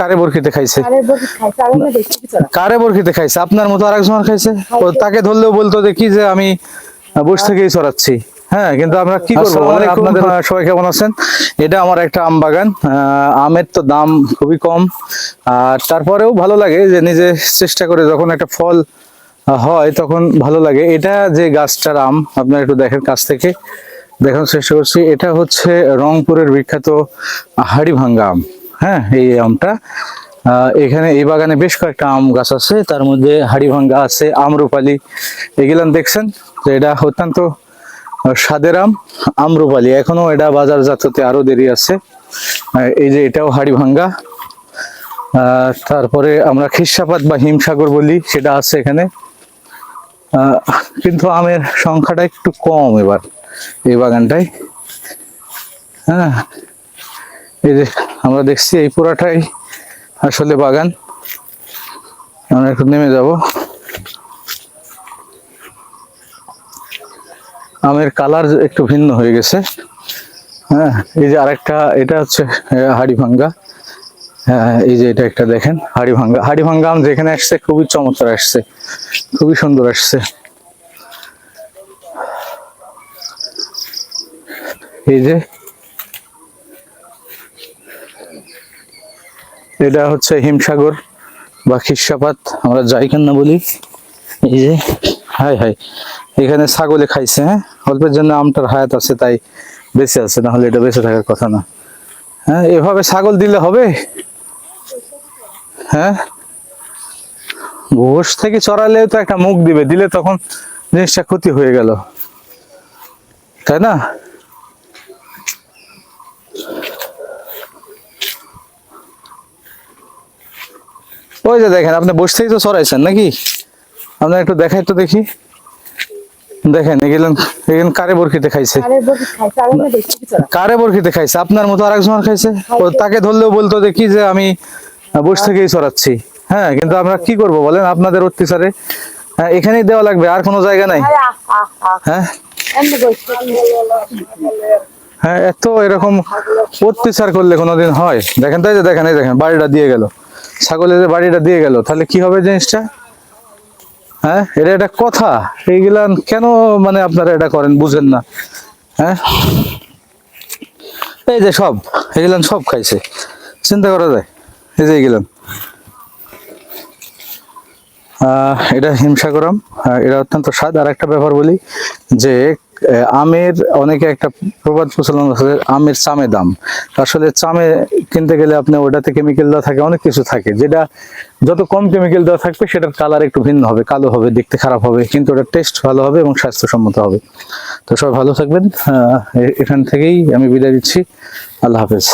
কারে বরখিতে খাইছে? কারে বরখিতে খাইছে? আপনার মতো আরেকজন খাইছে? তাকে ধরলেও বলতো যে কি যে আমি বসে থেকেই চড়াচ্ছি। হ্যাঁ কিন্তু আমরা কি করব আপনাদের সবাই কেমন আছেন? এটা আমার একটা আম বাগান। আমের তো দাম খুবই কম। আর তারপরেও ভালো লাগে যে নিজে চেষ্টা করে যখন একটা ফল হয় তখন ভালো লাগে। এটা যে গাছটার আম আপনারা একটু দেখেন কাছ থেকে। দেখানোর চেষ্টা করছি। এটা হচ্ছে রংপুরের বিখ্যাত হাড়িভাঙ্গা আম। হ্যাঁ এই আমটা। এখানে এই বাগানে বেশ কয়েকটা আম গাছ আছে। তার মধ্যে হাড়িভাঙ্গা আছে, আমরুপালি। এগুলান দেখছেন যে এটা অত্যন্ত স্বাদের আম, আমরুপালি। এখনও এটা বাজারজাত হতে আরও দেরি আছে। এই যে এটাও হাড়িভাঙ্গা। তারপরে আমরা খিসাপাত বা হিমসাগর বলি, সেটা আছে এখানে। কিন্তু আমের সংখ্যাটা একটু কম এবার, এই বাগানটাই হ্যাঁ এই যে আমরা দেখছি এই পুরাটাই আসলে বাগান। আমরা একটু নেমে যাব। আমের কালার একটু ভিন্ন হয়ে গেছে। হ্যাঁ এই যে আরেকটা, এটা হচ্ছে হাড়ি ভাঙ্গা হ্যাঁ এই যে এটা একটা দেখেন হাড়ি ভাঙ্গা হাড়ি ভাঙ্গা আম যেখানে আসছে, খুবই চমৎকার আসছে। খুবই সুন্দর আসছে। এই যে এটা হচ্ছে হিমসাগর বা খিসাপাত আমরা যাইখান না বলি। এই যে হাই হাই এখানে ছাগলে খাইছে হ্যাঁ? অল্পের জন্য আমটার হায়াত আছে, তাই বেঁচে আছে, না হলে এটা বেঁচে থাকার কথা না। হ্যাঁ এভাবে ছাগল দিলে হবে? হ্যাঁ? ঘোষ থেকে চড়ালেও তো একটা মুখ দিবে, দিলে তখন জিনিসটা ক্ষতি হয়ে গেল। তাই না? ওই যে দেখেন আপনি বসতেই তো সরাইছেন নাকি? আপনার একটু দেখাই তো দেখি। দেখেন এগুলেন এগুলেন কারে বরখিতে খাইছে? আরে আর কারে বরখিতে খাইছে? আপনার মতো আরেকজন খাইছে? ও তাকে ধরলেও বলতো যে কি যে আমি বসে থেকেই সরাচ্ছি। হ্যাঁ কিন্তু আমরা কি করব বলেন? আপনাদের অত্যাচারে হ্যাঁ এখানেই দেওয়া লাগবে আর কোনো জায়গা নাই। আরে হ্যাঁ? হ্যাঁ এত এরকম অত্যাচার করলে কোনোদিন হয়। দেখেন তাই যে দেখেন এই দেখেন বাড়িটা দিয়ে গেল। ছাগলের বাড়িটা দিয়ে গেল। তাহলে কি হবে জিনিসটা? হ্যাঁ এটা একটা কথা। এইগুলা কেন মানে আপনারা এটা করেন? বুঝেন না। হ্যাঁ? এই যে সব এগুলান সব খাইছে। চিন্তা করা যায়। এই যে এগুলান এটা হিমসাগরম। এটা অত্যন্ত স্বাদ। আর একটা ব্যাপার বলি যে আমের, অনেকে একটা প্রবাদ প্রচলন আছে, আমের চামে দাম। আসলে চামে কিনতে গেলে আপনি ওটাতে কেমিক্যাল দেওয়া থাকে, অনেক কিছু থাকে। যেটা যত কম কেমিক্যাল দেওয়া থাকবে, সেটার কালার একটু ভিন্ন হবে, কালো হবে, দেখতে খারাপ হবে, কিন্তু ওটার টেস্ট ভালো হবে এবং স্বাস্থ্যসম্মত হবে। তো সবাই ভালো থাকবেন। এখান থেকেই আমি বিদায় দিচ্ছি আল্লাহ হাফেজ।